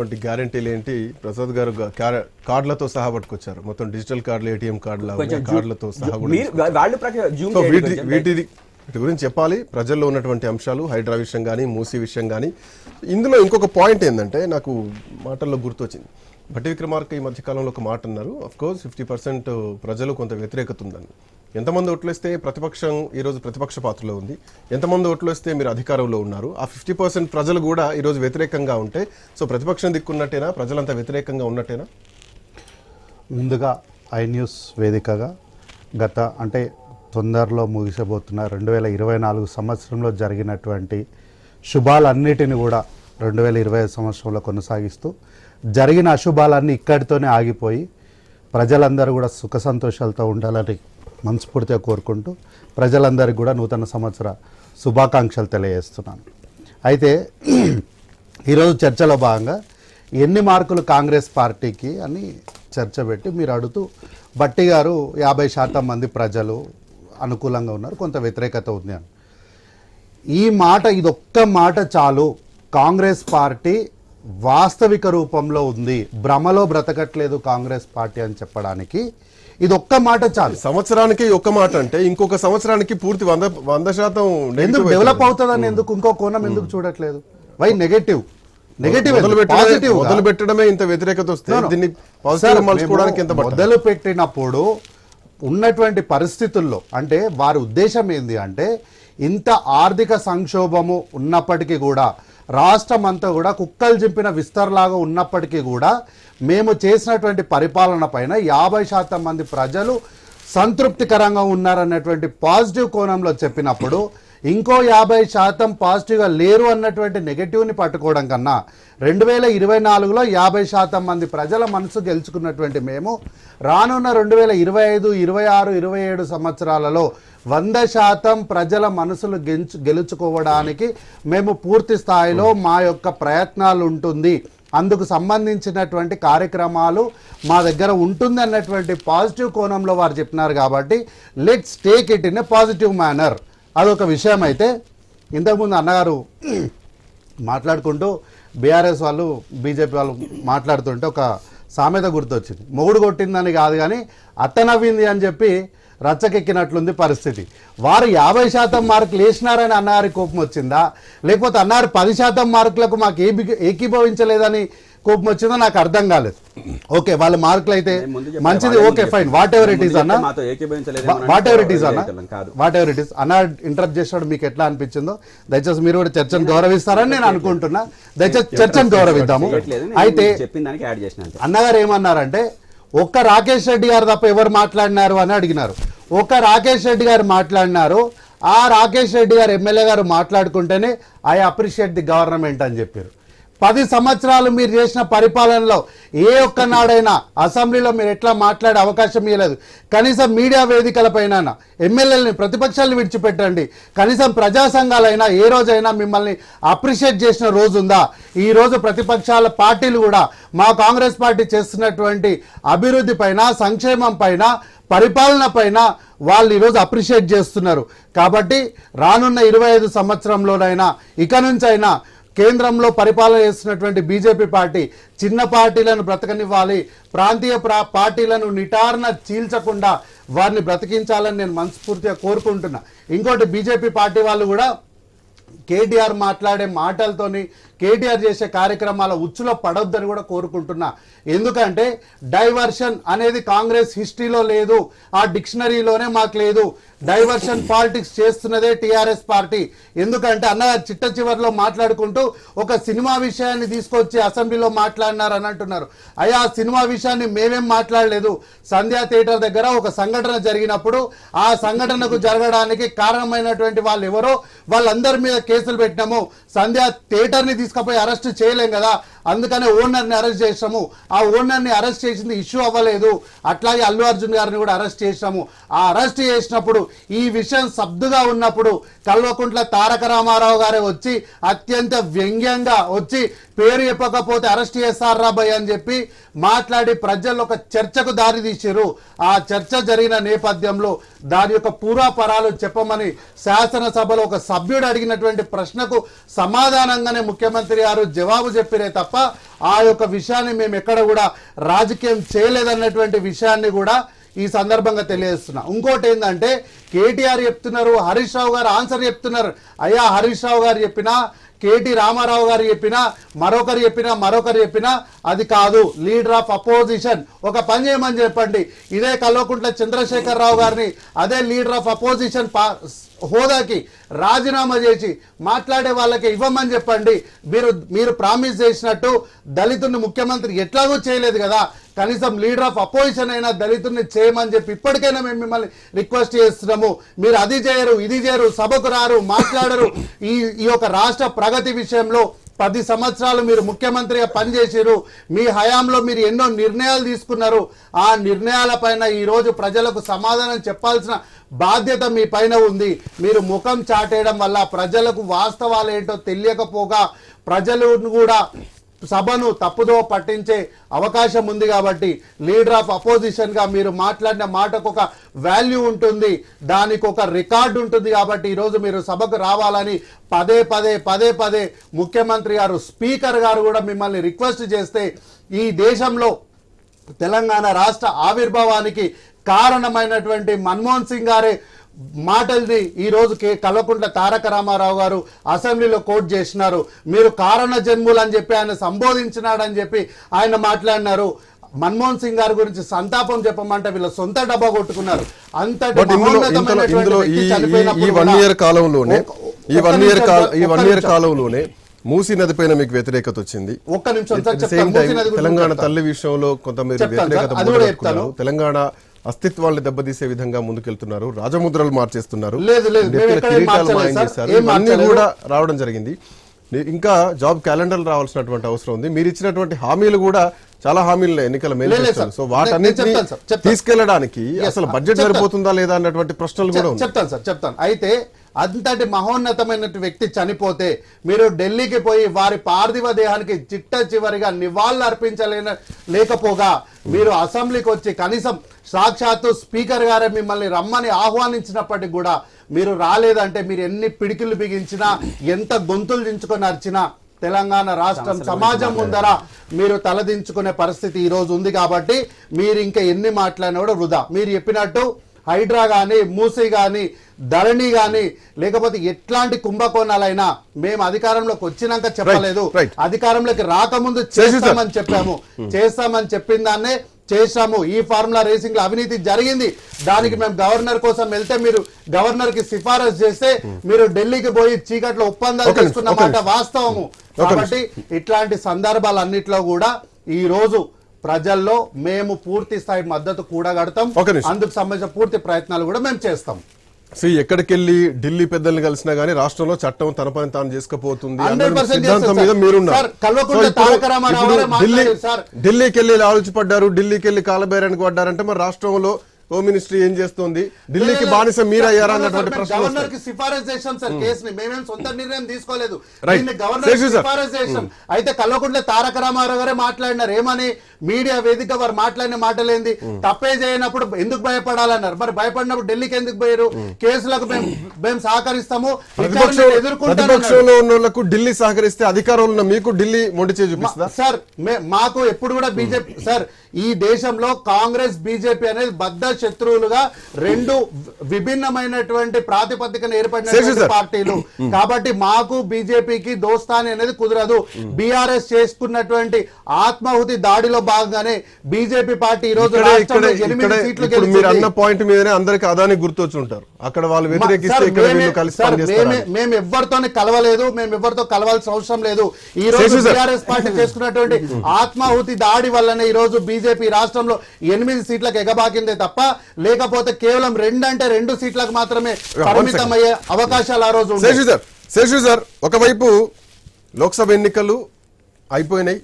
వంటి గ్యారంటీలు ఏంటి ప్రసాద్ గారు కార్డులతో సహా పట్టుకొచ్చారు. మొత్తం డిజిటల్ కార్డులు ఏటీఎం కార్డులు కార్డులతో సహా. వీటి వీటి గురించి చెప్పాలి. ప్రజల్లో ఉన్నటువంటి అంశాలు హైడ్రా విషయం కానీ మూసీ విషయం కానీ ఇందులో ఇంకొక పాయింట్ ఏంటంటే నాకు మాటల్లో గుర్తొచ్చింది. భట్టి విక్రమార్క ఈ మధ్యకాలంలో ఒక మాట అన్నారు. అఫ్ కోర్స్ ఫిఫ్టీ పర్సెంట్ ప్రజలు కొంత వ్యతిరేకత ఉందని ఎంతమంది ఓట్లేస్తే ప్రతిపక్షం ఈరోజు ప్రతిపక్ష పాత్రలో ఉంది. ఎంతమంది ఓట్లేస్తే మీరు అధికారంలో ఉన్నారు. ఆ ఫిఫ్టీ పర్సెంట్ ప్రజలు కూడా ఈరోజు వ్యతిరేకంగా ఉంటే సో ప్రతిపక్షం దిక్కున్నట్టేనా? ప్రజలంతా వ్యతిరేకంగా ఉన్నట్టేనా? ముందుగా ఐ న్యూస్ వేదికగా గత అంటే తొందరలో ముగిసబోతున్న రెండు వేల ఇరవై నాలుగు సంవత్సరంలో జరిగినటువంటి శుభాలన్నిటిని కూడా రెండు వేల ఇరవై సంవత్సరంలో కొనసాగిస్తూ జరిగిన అశుభాలన్నీ ఇక్కడితోనే ఆగిపోయి ప్రజలందరూ కూడా సుఖ సంతోషాలతో ఉండాలని మనస్ఫూర్తిగా కోరుకుంటూ ప్రజలందరికీ కూడా నూతన సంవత్సర శుభాకాంక్షలు తెలియజేస్తున్నాను. అయితే ఈరోజు చర్చలో భాగంగా ఎన్ని మార్కులు కాంగ్రెస్ పార్టీకి అని చర్చ పెట్టి మీరు అడుగుతూ బట్టి గారు యాభై శాతం మంది ప్రజలు అనుకూలంగా ఉన్నారు కొంత వ్యతిరేకత ఉంది అని. ఈ మాట ఇదొక్క మాట చాలు. కాంగ్రెస్ పార్టీ వాస్తవిక రూపంలో ఉంది. భ్రమలో బ్రతకట్లేదు కాంగ్రెస్ పార్టీ అని చెప్పడానికి ఇదొక్క మాట చాలు. సంవత్సరానికి ఒక్క మాట అంటే ఇంకొక సంవత్సరానికి పూర్తి వంద వంద శాతం ఎందుకు డెవలప్ అవుతుంది. అవుతుందని ఎందుకు? ఇంకో కోణం ఎందుకు చూడట్లేదు? వై నెగటివ్ నెగటివ్ మొదలు పెట్టడమే పాజిటివ్ మొదలు పెట్టడమే ఇంత వ్యతిరేకత వస్తే No, no. దీన్ని పాజిటివ్ మలుచుకోవడానికి? మొదలు పెట్టినప్పుడు ఉన్నటువంటి పరిస్థితుల్లో అంటే వారి ఉద్దేశం ఏంది అంటే ఇంత ఆర్థిక సంక్షోభము ఉన్నప్పటికీ కూడా రాష్ట్రం అంతా కూడా కుక్కలు చింపిన విస్తరలాగా ఉన్నప్పటికీ కూడా మేము చేసినటువంటి పరిపాలన పైన యాభై శాతం మంది ప్రజలు సంతృప్తికరంగా ఉన్నారన్నటువంటి పాజిటివ్ కోణంలో చెప్పినప్పుడు ఇంకో యాభై శాతం పాజిటివ్గా లేరు అన్నటువంటి నెగటివ్ని పట్టుకోవడం కన్నా రెండు వేల ఇరవై నాలుగులో యాభై శాతం మంది ప్రజల మనసు గెలుచుకున్నటువంటి మేము రానున్న రెండు వేల ఇరవై ఐదు ఇరవై ఆరు ఇరవై ఏడు సంవత్సరాలలో వంద శాతం ప్రజల మనసులు గెలుచు గెలుచుకోవడానికి మేము పూర్తి స్థాయిలో మా యొక్క ప్రయత్నాలు ఉంటుంది. అందుకు సంబంధించినటువంటి కార్యక్రమాలు మా దగ్గర ఉంటుంది అన్నటువంటి పాజిటివ్ కోణంలో వారు చెప్పినారు కాబట్టి let's take it in a positive manner అదొక విషయం అయితే ఇంతకుముందు అన్నగారు మాట్లాడుకుంటూ బీఆర్ఎస్ వాళ్ళు బీజేపీ వాళ్ళు మాట్లాడుతుంటే ఒక సామెత గుర్తొచ్చింది. మొగుడు కొట్టిందని కాదు కానీ అత్త నవ్వింది అని చెప్పి రచ్చకెక్కినట్లుంది పరిస్థితి. వారు యాభై శాతం మార్కులు వేసినారని అన్నగారి కోపం వచ్చిందా లేకపోతే అన్నారు పది శాతం మార్కులకు మాకు ఏకీభవించలేదని కోపం వచ్చిందో నాకు అర్థం కాలేదు. ఓకే వాళ్ళ మార్కులు అయితే మంచిది okay fine. Whatever it is అన్న వాట్ ఎవర్ ఇట్ ఈస్ అన్న. వాట్ ఎవర్ ఇట్ ఈస్ అన్న ఇంటరప్ట్ చేసాడు మీకు ఎట్లా అనిపించిందో దయచేసి మీరు కూడా చర్చను గౌరవిస్తారని నేను అనుకుంటున్నా. దయచేసి చర్చను గౌరవిద్దాము. అయితే. అన్నగారు ఏమన్నారంటే ఒక్క రాకేష్ రెడ్డి గారు తప్ప ఎవరు మాట్లాడినారు? అని అడిగినారు. ఒక్క రాకేష్ రెడ్డి గారు మాట్లాడినారు. ఆ రాకేష్ రెడ్డి గారు ఎమ్మెల్యే గారు మాట్లాడుకుంటేనే ఐ అప్రిషియేట్ ది గవర్నమెంట్ అని చెప్పారు. పది సంవత్సరాలు మీరు చేసిన పరిపాలనలో ఏ ఒక్క నాడైనా అసెంబ్లీలో మీరు ఎట్లా మాట్లాడే అవకాశం ఇవ్వలేదు కనీసం మీడియా వేదికలపైన ఎమ్మెల్యేలని ప్రతిపక్షాలను విడిచిపెట్టండి. కనీసం ప్రజా సంఘాలైనా ఏ రోజైనా మిమ్మల్ని అప్రిషియేట్ చేసిన రోజు ఉందా? ఈ రోజు ప్రతిపక్షాల పార్టీలు కూడా మా కాంగ్రెస్ పార్టీ చేస్తున్నటువంటి అభివృద్ధి పైన సంక్షేమం పైన పరిపాలన పైన వాళ్ళు ఈరోజు అప్రిషియేట్ చేస్తున్నారు. కాబట్టి రానున్న ఇరవై ఐదు సంవత్సరంలోనైనా ఇక నుంచైనా కేంద్రంలో పరిపాలన చేస్తున్నటువంటి బీజేపీ పార్టీ చిన్న పార్టీలను బ్రతకనివ్వాలి ప్రాంతీయ ప్రా పార్టీలను నిటారణ చీల్చకుండా వారిని బ్రతికించాలని నేను మనస్ఫూర్తిగా కోరుకుంటున్నా. ఇంకోటి బీజేపీ పార్టీ వాళ్ళు కూడా కేటీఆర్ మాట్లాడే మాటలతోని కేటీఆర్ చేసే కార్యక్రమాల ఉచ్చులో పడొద్దని కూడా కోరుకుంటున్నా. ఎందుకంటే డైవర్షన్ అనేది కాంగ్రెస్ హిస్టరీలో లేదు ఆ డిక్షనరీలోనే మాకు లేదు. డైవర్షన్ పాలిటిక్స్ చేస్తున్నదే టీఆర్ఎస్ పార్టీ. ఎందుకంటే అన్న చిట్ట చివరిలో మాట్లాడుకుంటూ ఒక సినిమా విషయాన్ని తీసుకొచ్చి అసెంబ్లీలో మాట్లాడినారు అని అంటున్నారు. అయ్యా ఆ సినిమా విషయాన్ని మేమేం మాట్లాడలేదు. సంధ్యా థియేటర్ దగ్గర ఒక సంఘటన జరిగినప్పుడు ఆ సంఘటనకు జరగడానికి కారణమైనటువంటి వాళ్ళు ఎవరో వాళ్ళందరి మీద కేసులు పెట్టినాము. సంధ్యా థియేటర్ని తీసుకుపోయి అరెస్ట్ చేయలేం కదా. అందుకనే ఓనర్ని అరెస్ట్ చేసాము ఆ ఓనర్ని అరెస్ట్ చేసింది ఇష్యూ అవ్వలేదు. అట్లాగే అల్లు అర్జున్ గారిని కూడా అరెస్ట్ చేసాము ఆ అరెస్ట్ చేసినప్పుడు ఈ విషయం సబ్దుగా ఉన్నప్పుడు కల్వకుంట్ల తారక రామారావు గారే వచ్చి అత్యంత వ్యంగ్యంగా వచ్చి పేరు చెప్పకపోతే అరెస్ట్ చేస్తారా భయ్ అని చెప్పి మాట్లాడి ప్రజల్లో ఒక చర్చకు దారి తీసారు ఆ చర్చ జరిగిన నేపథ్యంలో దాని యొక్క పూర్వాపరాలు చెప్పమని శాసనసభలో ఒక సభ్యుడు అడిగినటువంటి ప్రశ్నకు సమాధానంగానే ముఖ్యమంత్రి గారు జవాబు చెప్పిరే తప్ప ఆ యొక్క విషయాన్ని మేము ఎక్కడ కూడా రాజకీయం చేయలేదన్నటువంటి విషయాన్ని కూడా ఈ సందర్భంగా తెలియజేస్తున్నా. ఇంకోటి ఏంటంటే కేటీఆర్ చెప్తున్నారు హరీష్ రావు గారు ఆన్సర్ చెప్తున్నారు. అయ్యా హరీష్ రావు గారు చెప్పినా కేటీ రామారావు గారు చెప్పినా మరొకరు చెప్పినా మరొకరు చెప్పినా అది కాదు. Leader of opposition. ఒక పని చేయమని చెప్పండి. ఇదే కల్వకుంట్ల చంద్రశేఖర్ రావు గారిని అదే లీడర్ ఆఫ్ అపోజిషన్ పా- హోదాకి రాజీనామా చేసి మాట్లాడే వాళ్ళకి ఇవ్వమని చెప్పండి. మీరు మీరు ప్రామిస్ చేసినట్టు దళితుడిని ముఖ్యమంత్రి ఎట్లాగో చేయలేదు కదా. కనీసం లీడర్ ఆఫ్ అపోజిషన్ అయినా దళితుడిని చేయమని చెప్పి ఇప్పటికైనా మేము మిమ్మల్ని రిక్వెస్ట్ చేస్తున్నాము మీరు అది చేయరు ఇది చేయరు సభకు రారు మాట్లాడరు. ఈ ఈ యొక్క రాష్ట్ర ప్రగతి విషయంలో పది సంవత్సరాలు మీరు ముఖ్యమంత్రిగా పనిచేసారు మీ హయాంలో మీరు ఎన్నో నిర్ణయాలు తీసుకున్నారు. ఆ నిర్ణయాలపైన ఈ రోజు ప్రజలకు సమాధానం చెప్పాల్సిన బాధ్యత మీ పైన ఉంది. మీరు ముఖం చాటేయడం వల్ల ప్రజలకు వాస్తవాలు ఏంటో తెలియకపోగా ప్రజలు కూడా సభను తప్పుదో పట్టించే అవకాశం ఉంది కాబట్టి లీడర్ ఆఫ్ అపోజిషన్గా మీరు మాట్లాడిన మాటకు ఒక వాల్యూ ఉంటుంది దానికి ఒక రికార్డు ఉంటుంది కాబట్టి ఈరోజు మీరు సభకు రావాలని పదే పదే పదే పదే ముఖ్యమంత్రి గారు స్పీకర్ గారు కూడా మిమ్మల్ని రిక్వెస్ట్ చేస్తే ఈ దేశంలో తెలంగాణ రాష్ట్ర ఆవిర్భావానికి కారణమైనటువంటి మన్మోహన్ సింగ్ గారే మాటల్ని ఈ రోజు కే కల్వకుంట్ల తారక రామారావు గారు అసెంబ్లీలో కోట్ చేసినారు. మీరు కారణ జన్ములు అని చెప్పి ఆయన సంబోధించినాడని చెప్పి ఆయన మాట్లాడినారు. మన్మోహన్ సింగ్ గారి గురించి సంతాపం చెప్పమంటే వీళ్ళ సొంత డబ్బా కొట్టుకున్నారు. అంతటి ఈ వన్ ఇయర్ కాలంలోనే ఈ వన్ ఇయర్ ఈ వన్ ఇయర్. కాలంలోనే మూసీ నది పైన మీకు వ్యతిరేకత వచ్చింది. ఒక్క నిమిషం తెలంగాణ. తల్లి విషయంలో కొంత మీరు వ్యతిరేకత. తెలంగాణ అస్తిత్వాన్ని దెబ్బతీసే విధంగా ముందుకెళ్తున్నారు. రాజముద్రలు మార్చేస్తున్నారు. కూడా రావడం జరిగింది. ఇంకా జాబ్ క్యాలెండర్ రావాల్సినటువంటి అవసరం ఉంది. మీరు ఇచ్చినటువంటి హామీలు కూడా చాలా హామీలు ఎన్నికల లేదు, లేదు మేనిఫెస్టో సార్. సో నేను వాటన్నిటిని. తీసుకెళ్ళడానికి అసలు బడ్జెట్. సరిపోతుందా లేదా అన్నటువంటి ప్రశ్నలు కూడా చెప్తాను సార్. చెప్తాను. అయితే అంతటి మహోన్నతమైన వ్యక్తి చనిపోతే మీరు ఢిల్లీకి పోయి వారి పార్థివ దేహానికి చిట్ట చివరిగా నివాళులు అర్పించలేన లేకపోగా మీరు అసెంబ్లీకి వచ్చి కనీసం సాక్షాత్తు స్పీకర్ గారే మిమ్మల్ని రమ్మని ఆహ్వానించినప్పటికి కూడా మీరు రాలేదంటే మీరు ఎన్ని పిడికిలు బిగించినా ఎంత గొంతులు దించుకొని అర్చినా తెలంగాణ రాష్ట్రం సమాజం ముందర మీరు తలదించుకునే పరిస్థితి ఈ రోజు ఉంది కాబట్టి మీరు ఇంకా ఎన్ని మాట్లాడినా కూడా వృధా. మీరు చెప్పినట్టు హైడ్రా కానీ మూసీ కానీ ధరణి కానీ లేకపోతే ఎట్లాంటి కుంభకోణాలైనా మేము అధికారంలోకి వచ్చినాక చెప్పలేదు. అధికారంలోకి రాకముందు. చేస్తామని చెప్పాము. చేస్తామని చెప్పిన దాన్నే చేశాము. ఈ ఫార్ములా రేసింగ్లో అవినీతి జరిగింది. దానికి మేము గవర్నర్ కోసం వెళ్తే మీరు గవర్నర్కి సిఫారసు చేస్తే మీరు ఢిల్లీకి పోయి చీకట్లో ఒప్పందాలు ఒక నిమిషం, చేసుకున్న ఒక మాట నిమిషం. వాస్తవము. కాబట్టి ఇట్లాంటి సందర్భాలన్నిట్లో కూడా ఈ రోజు ప్రజల్లో మేము పూర్తి స్థాయి మద్దతు కూడగడతాం ఒక నిమిషం. అందుకు సంబంధించిన పూర్తి ప్రయత్నాలు కూడా మేము చేస్తాం సో ఎక్కడికెళ్ళి ఢిల్లీ పెద్దల్ని కలిసినా గానీ రాష్ట్రంలో చట్టం తన పని తాను చేసుకుపోతుంది అన్న 100% సిద్ధాంతం చేస్తారు మీద సార్. మీరున్నారు సార్, కల్వకుంట్ల సో ఇప్పుడు- తారక రామారావు ఇప్పుడు గారే ఢిల్లీ మాట్లాడారు సార్. ఢిల్లీకి వెళ్ళి లాలుచి పడ్డారు ఢిల్లీకి వెళ్ళి కాలబేరానికి పడ్డారంటే మరి రాష్ట్రంలో హోమ్ మినిస్ట్రీ ఏం చేస్తుంది? ఢిల్లీకి బానిస మీరు అయ్యారా అన్నటువంటి ప్రశ్న గవర్నర్కి సిఫారసు చేశాం సార్ కేసుని. మేమేం సొంత నిర్ణయం తీసుకోలేదు. గవర్నర్ చేసి. సిఫారసు చేశాం. అయితే కల్వకుంట్ల తారక రామారావు గారే మాట్లాడినారు. ఏమని? మీడియా వేదిక వారు మాట్లాడిన మాటలేంది? తప్పే చేయనప్పుడు ఎందుకు భయపడాలన్నారు? మరి భయపడినప్పుడు ఢిల్లీకి ఎందుకు పోయారు? కేసులకు మేము మేము సహకరిస్తాము. ప్రతిపక్షంలో ఉన్న ఢిల్లీ సహకరిస్తే అధికారంలో ఉన్న మీకు ఢిల్లీ మొండి మా- సార్ మాకు ఎప్పుడు కూడా బీజేపీ సార్ ఈ దేశంలో కాంగ్రెస్ బీజేపీ అనేది బద్ద శత్రువులుగా రెండు విభిన్నమైనటువంటి ప్రాతిపదికన సార్. పార్టీలు కాబట్టి మాకు బీజేపీకి దోస్తాని అనేది కుదరదు బీఆర్ఎస్ చేసుకున్నటువంటి ఆత్మాహుతి దాడిలో భాగంగానే బీజేపీ పార్టీ ఈ రోజు మీరు అన్న. పాయింట్ మీదనే అందరికి అదాని గుర్తొచ్చి ఉంటారు అక్కడ వాళ్ళు వ్యతిరేకిస్తే ఇక్కడ మేమే- వీళ్ళు కలిసి ఎవరితోనే కలవలేదు మేము ఎవరితో కలవాల్సిన అవసరం లేదు ఈ రోజు. టిఆర్ఎస్ పార్టీ చేసుకున్నటువంటి ఆత్మాహుతి దాడి వల్లనే ఈ రోజు బీజేపీ రాష్ట్రంలో ఎనిమిది సీట్లకు ఎగబాకిందే తప్ప లేకపోతే కేవలం రెండు అంటే రెండు సీట్లకు మాత్రమే పరిమితమయ్యే అవకాశాలు ఆ రోజు ఉండే. శేషు సార్ శేషు సార్ ఒకవైపు లోక్సభ ఎన్నికలు అయిపోయినాయి